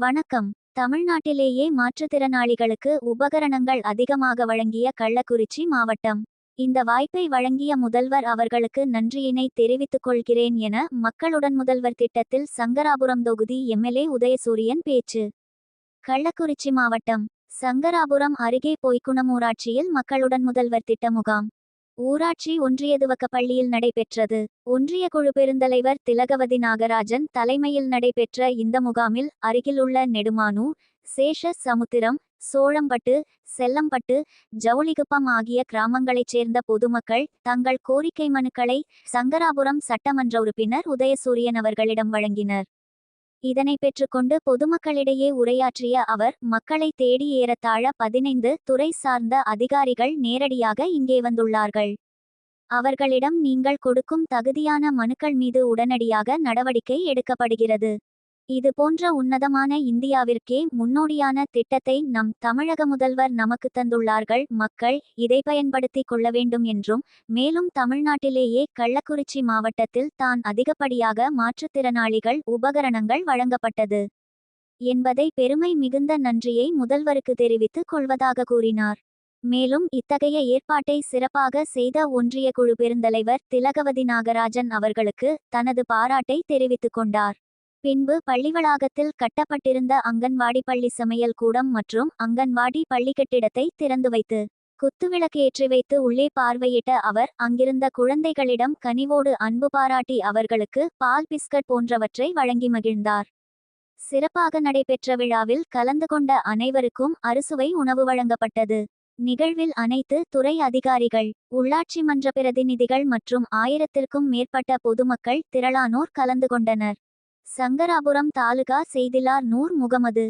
வணக்கம். தமிழ்நாட்டிலேயே மாற்றுத்திறனாளிகளுக்கு உபகரணங்கள் அதிகமாக வழங்கிய கள்ளக்குறிச்சி மாவட்டம். இந்த வாய்ப்பை வழங்கிய முதல்வர் அவர்களுக்கு நன்றியினை தெரிவித்துக் கொள்கிறேன் என மக்களுடன் முதல்வர் திட்டத்தில் சங்கராபுரம் தொகுதி எம்எல்ஏ உதயசூரியன் பேச்சு. கள்ளக்குறிச்சி மாவட்டம். சங்கராபுரம் அருகே பொய்க்குணம் ஊராட்சியில் மக்களுடன் முதல்வர் திட்ட முகாம். ஊராட்சி ஒன்றிய துவக்க பள்ளியில் நடைபெற்றது. ஒன்றிய குழு பெருந்தலைவர் திலகவதி நாகராஜன் தலைமையில் நடைபெற்ற இந்த முகாமில் அருகிலுள்ள நெடுமானு சேஷ சமுத்திரம் சோழம்பட்டு செல்லம்பட்டு ஜவுளிகுப்பம் ஆகிய கிராமங்களைச் சேர்ந்த பொதுமக்கள் தங்கள் கோரிக்கை மனுக்களை சங்கராபுரம் சட்டமன்ற உறுப்பினர் உதயசூரியன் அவர்களிடம் வழங்கினர். இதனை பெற்றுக்கொண்டு பொதுமக்களிடையே உரையாற்றிய அவர் மக்களை தேடி ஏறத்தாழ பதினைந்து துறை சார்ந்த அதிகாரிகள் நேரடியாக இங்கே வந்துள்ளார்கள். அவர்களிடம் நீங்கள் கொடுக்கும் தகுதியான மனுக்கள் மீது உடனடியாக நடவடிக்கை எடுக்கப்படுகிறது. இது போன்ற உன்னதமான இந்தியாவிற்கே முன்னோடியான திட்டத்தை நம் தமிழக முதல்வர் நமக்கு தந்துள்ளார்கள். மக்கள் இதை பயன்படுத்திக் கொள்ள வேண்டும் என்றும் மேலும் தமிழ்நாட்டிலேயே கள்ளக்குறிச்சி மாவட்டத்தில் தான் அதிகப்படியாக மாற்றுத்திறனாளிகள் உபகரணங்கள் வழங்கப்பட்டது என்பதை பெருமை மிகுந்த நன்றியை முதல்வருக்கு தெரிவித்துக் கொள்வதாக கூறினார். மேலும் இத்தகைய ஏற்பாட்டை சிறப்பாக செய்த ஒன்றிய குழு பெருந்தலைவர் திலகவதி நாகராஜன் அவர்களுக்கு தனது பாராட்டை தெரிவித்துக் கொண்டார். பின்பு பள்ளி வளாகத்தில் கட்டப்பட்டிருந்த அங்கன்வாடி பள்ளி சமையல் கூடம் மற்றும் அங்கன்வாடி பள்ளி கட்டிடத்தை திறந்து வைத்து குத்துவிளக்கு ஏற்றி வைத்து உள்ளே பார்வையிட்ட அவர் அங்கிருந்த குழந்தைகளிடம் கனிவோடு அன்பு பாராட்டி அவர்களுக்கு பால் பிஸ்கட் போன்றவற்றை வழங்கி மகிழ்ந்தார். சிறப்பாக நடைபெற்ற விழாவில் கலந்து கொண்ட அனைவருக்கும் அறுசுவை உணவு வழங்கப்பட்டது. நிகழ்வில் அனைத்து துறை அதிகாரிகள் உள்ளாட்சி மன்ற பிரதிநிதிகள் மற்றும் ஆயிரத்திற்கும் மேற்பட்ட பொதுமக்கள் திரளானோர் கலந்து கொண்டனர். சங்கராபுரம் தாலுகா செய்திலார் நூர் முகமது.